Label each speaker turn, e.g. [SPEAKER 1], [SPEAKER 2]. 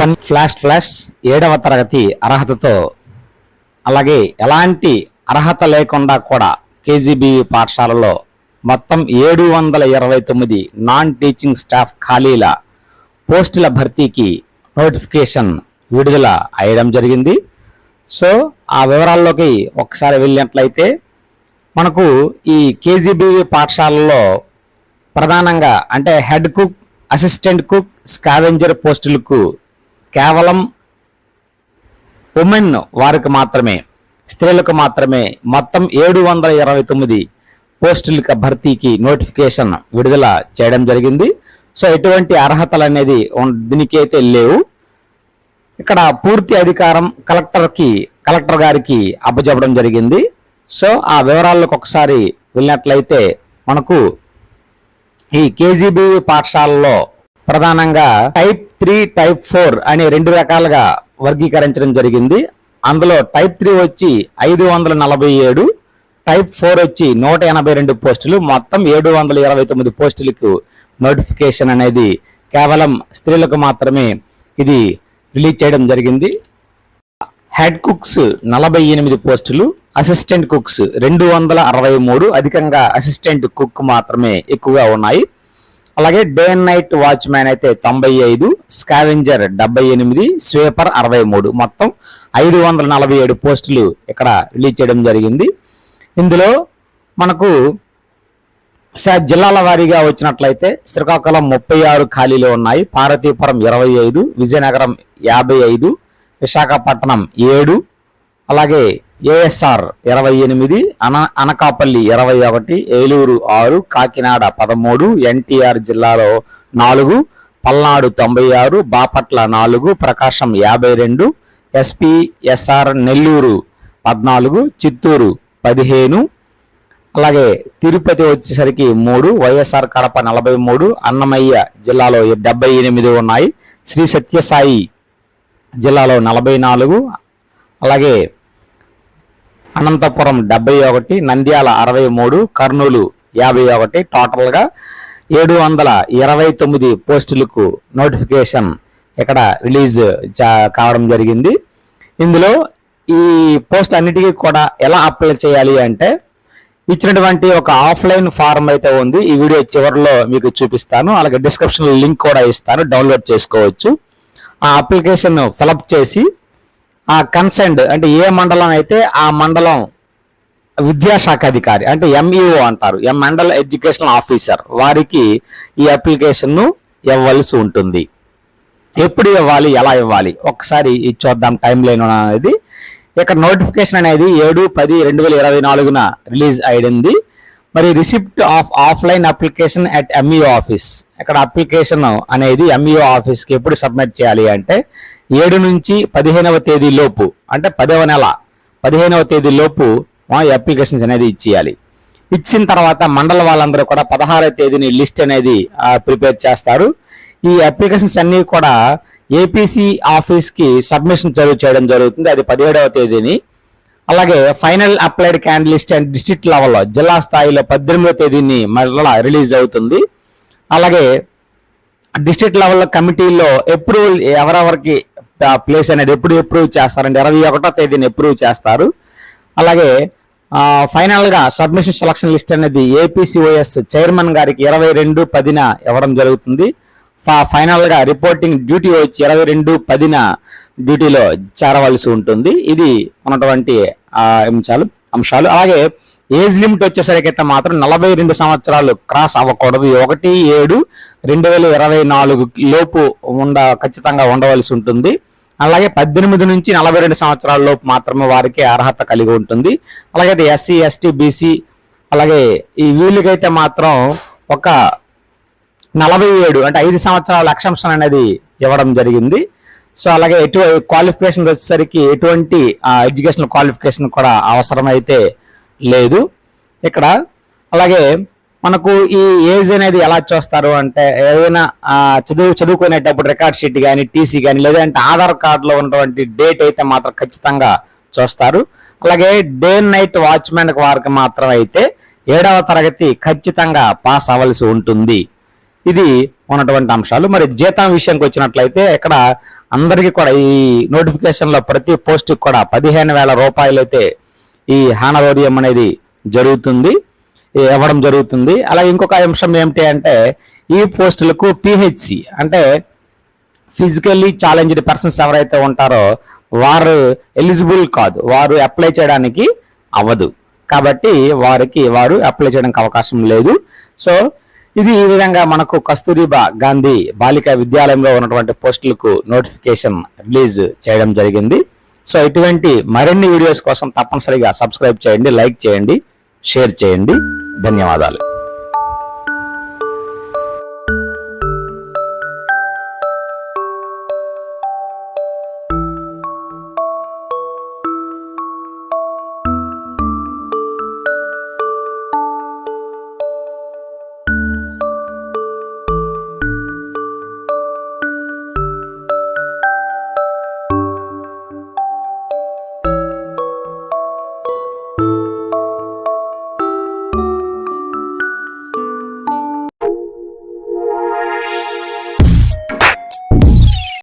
[SPEAKER 1] ఒక flash flash ఏడవ తరగతి అర్హతతో అలాగే ఎలాంటి అర్హత లేకుండా కూడా కేజీబీ పాఠశాలలో మొత్తం ఏడు వందల ఇరవై తొమ్మిది నాన్ టీచింగ్ స్టాఫ్ ఖాళీల పోస్టుల భర్తీకి నోటిఫికేషన్ విడుదల అయ్యడం జరిగింది. సో ఆ వివరాల్లోకి ఒకసారి వెళ్ళినట్లయితే మనకు ఈ కేజీబీవీ పాఠశాలలో ప్రధానంగా అంటే head cook assistant cook scavenger పోస్టులకు కేవలం ఉమెన్ వారికి మాత్రమే స్త్రీలకు మాత్రమే మొత్తం ఏడు వందల ఇరవై తొమ్మిది పోస్టుల భర్తీకి నోటిఫికేషన్ విడుదల చేయడం జరిగింది. సో ఎటువంటి అర్హతలు అనేది దీనికైతే దీనికి అయితే లేవు. ఇక్కడ పూర్తి అధికారం కలెక్టర్కి కలెక్టర్ గారికి అప్పచెప్పడం జరిగింది. సో ఆ వివరాలకు ఒకసారి వెళ్ళినట్లయితే మనకు ఈ కేజీబీ పాఠశాలలో ప్రధానంగా టైప్ త్రీ టైప్ ఫోర్ అనే రెండు రకాలుగా వర్గీకరించడం జరిగింది. అందులో టైప్ త్రీ వచ్చి ఐదు వందల నలభై ఏడు టైప్ ఫోర్ వచ్చి నూట ఎనభై రెండు పోస్టులు. మొత్తం ఏడు వందల ఇరవై తొమ్మిది పోస్టులకు నోటిఫికేషన్ అనేది కేవలం స్త్రీలకు మాత్రమే ఇది రిలీజ్ చేయడం జరిగింది. హెడ్ కుక్స్ నలభై ఎనిమిది పోస్టులు అసిస్టెంట్ కుక్స్ రెండు వందల అరవై మూడు అధికంగా అసిస్టెంట్ కుక్ మాత్రమే ఎక్కువగా ఉన్నాయి. అలాగే డే అండ్ నైట్ వాచ్మ్యాన్ అయితే తొంభై ఐదు స్కావెంజర్ డెబ్బై ఎనిమిది స్వీపర్ అరవై మూడు. మొత్తం ఐదు వందల నలభై ఏడు పోస్టులు ఇక్కడ రిలీజ్ చేయడం జరిగింది. ఇందులో మనకు స- జిల్లాల వారీగా వచ్చినట్లయితే శ్రీకాకుళం ముప్పై ఆరు ఖాళీలు ఉన్నాయి. పార్వతీపురం ఇరవై ఐదు విజయనగరం యాభై ఐదు విశాఖపట్నం ఏడు అలాగే ఏఎస్ఆర్ ఇరవై ఎనిమిది అన అనకాపల్లి ఇరవై ఒకటి ఏలూరు ఆరు కాకినాడ పదమూడు ఎన్టీఆర్ జిల్లాలో నాలుగు పల్నాడు తొంభై ఆరు బాపట్ల నాలుగు ప్రకాశం యాభై రెండు ఎస్పిఎస్ఆర్ నెల్లూరు పద్నాలుగు చిత్తూరు పదిహేను అలాగే తిరుపతి వచ్చేసరికి మూడు వైఎస్ఆర్ కడప నలభై మూడు అన్నమయ్య జిల్లాలో డెబ్బై ఎనిమిది ఉన్నాయి శ్రీ సత్యసాయి జిల్లాలో నలభై నాలుగు అలాగే అనంతపురం డెబ్బై ఒకటి నంద్యాల అరవై మూడు కర్నూలు యాభై ఒకటి టోటల్గా ఏడు వందల ఇరవై తొమ్మిది పోస్టులకు నోటిఫికేషన్ ఇక్కడ రిలీజ్ చా- కావడం జరిగింది. ఇందులో ఈ పోస్ట్ అన్నిటికీ కూడా ఎలా అప్లై చేయాలి అంటే ఇచ్చినటువంటి ఒక ఆఫ్లైన్ ఫారం అయితే ఉంది. ఈ వీడియో చివరిలో మీకు చూపిస్తాను. అలాగే డిస్క్రిప్షన్ లింక్ కూడా ఇస్తాను. డౌన్లోడ్ చేసుకోవచ్చు. ఆ అప్లికేషన్ ఫిలప్ చేసి ఆ కన్సెంట్ అంటే ఏ మండలం అయితే ఆ మండలం విద్యాశాఖ అధికారి అంటే ఎంఈఓ అంటారు ఎం మండల్ ఎడ్యుకేషనల్ ఆఫీసర్ వారికి ఈ అప్లికేషన్ను ఇవ్వవలసి ఉంటుంది. ఎప్పుడు ఇవ్వాలి ఎలా ఇవ్వాలి? ఒకసారి ఇది చూద్దాం టైం లైన్ అనేది. ఇక్కడ నోటిఫికేషన్ అనేది ఏడు పది రెండు వేల ఇరవై నాలుగున రిలీజ్ అయింది మరి receipt of offline application at MEO office ఇక్కడ అప్లికేషన్ అనేది ఎంఈఓ ఆఫీస్కి ఎప్పుడు సబ్మిట్ చేయాలి అంటే ఏడు నుంచి పదిహేనవ తేదీ లోపు అంటే పదవ నెల పదిహేనవ తేదీ లోపు మా అప్లికేషన్స్ అనేది ఇచ్చేయాలి. ఇచ్చిన తర్వాత మండల వాళ్ళందరూ కూడా పదహారవ తేదీని లిస్ట్ అనేది ప్రిపేర్ చేస్తారు. ఈ అప్లికేషన్స్ అన్నీ కూడా ఏపీసీ ఆఫీస్కి సబ్మిషన్ చదువు చేయడం జరుగుతుంది. అది పదిహేడవ తేదీని. అలాగే final applied candidate list and district లెవెల్లో జిల్లా స్థాయిలో పద్దెనిమిదవ తేదీని మరలా రిలీజ్ అవుతుంది. అలాగే డిస్ట్రిక్ట్ లెవెల్లో కమిటీలో అప్రూవల్ ఎవరెవరికి ప్లేస్ అనేది ఎప్పుడు అప్రూవ్ చేస్తారంటే ఇరవై ఒకటో తేదీని అప్రూవ్ చేస్తారు. అలాగే ఫైనల్గా సబ్మిషన్ సెలక్షన్ లిస్ట్ అనేది ఏపీసీఓఎస్ చైర్మన్ గారికి ఇరవై రెండు పదిన ఇవ్వడం జరుగుతుంది. ఫ- రిపోర్టింగ్ డ్యూటీ వచ్చి ఇరవై రెండు పదిన డ్యూటీలో చేరవలసి ఉంటుంది. ఇది ఉన్నటువంటి అంశాలు అంశాలు. అలాగే ఏజ్ లిమిట్ వచ్చేసరికి అయితే మాత్రం నలభై రెండు సంవత్సరాలు క్రాస్ అవ్వకూడదు. ఒకటి ఏడు రెండు వేల ఇరవై నాలుగు లోపు ఉండ ఖచ్చితంగా ఉండవలసి ఉంటుంది. అలాగే పద్దెనిమిది నుంచి నలభై రెండు సంవత్సరాల లోపు మాత్రమే వారికి అర్హత కలిగి ఉంటుంది. అలాగే ఎస్సీ ఎస్టీ బీసీ అలాగే ఈ వీళ్ళకైతే మాత్రం ఒక నలభై ఏడు అంటే ఐదు సంవత్సరాల ఎక్సంప్షన్ అనేది ఇవ్వడం జరిగింది. సో అలాగే ఎటు క్వాలిఫికేషన్ వచ్చేసరికి ఎటువంటి ఎడ్యుకేషనల్ క్వాలిఫికేషన్ కూడా అవసరమైతే లేదు. ఇక్కడ అలాగే మనకు ఈ ఏజ్ అనేది ఎలా చూస్తారు అంటే ఏదైనా చదువు చదువుకునేటప్పుడు రికార్డ్ షీట్ కానీ టీసీ కానీ లేదంటే ఆధార్ కార్డులో ఉన్నటువంటి డేట్ అయితే మాత్రం ఖచ్చితంగా చూస్తారు. అలాగే డే నైట్ వాచ్మెన్ వారికి మాత్రం అయితే ఏడవ తరగతి ఖచ్చితంగా పాస్ అవ్వాల్సి ఉంటుంది. ఇది ఉన్నటువంటి అంశాలు. మరి జీతం విషయానికి వచ్చినట్లయితే ఇక్కడ అందరికీ కూడా ఈ నోటిఫికేషన్లో ప్రతి పోస్ట్కి కూడా పదిహేను వేల రూపాయలు అయితే ఈ హానరోరియం అనేది జరుగుతుంది. ఇవ్వడం జరుగుతుంది. అలా ఇంకొక అంశం ఏమిటి అంటే ఈ పోస్టులకు పిహెచ్సి అంటే ఫిజికల్లీ ఛాలెంజ్డ్ పర్సన్స్ ఎవరైతే ఉంటారో వారు ఎలిజిబుల్ కాదు. వారు అప్లై చేయడానికి అవ్వదు. కాబట్టి వారికి వారు అప్లై చేయడానికి అవకాశం లేదు. సో ఇది ఈ విధంగా మనకు కస్తూరిబా గాంధీ బాలికా విద్యాలయంలో ఉన్నటువంటి పోస్టులకు నోటిఫికేషన్ రిలీజ్ చేయడం జరిగింది. సో ఇటువంటి మరిన్ని వీడియోస్ కోసం తప్పనిసరిగా సబ్స్క్రైబ్ చేయండి లైక్ చేయండి. షేర్ చేయండి. ధన్యవాదాలు.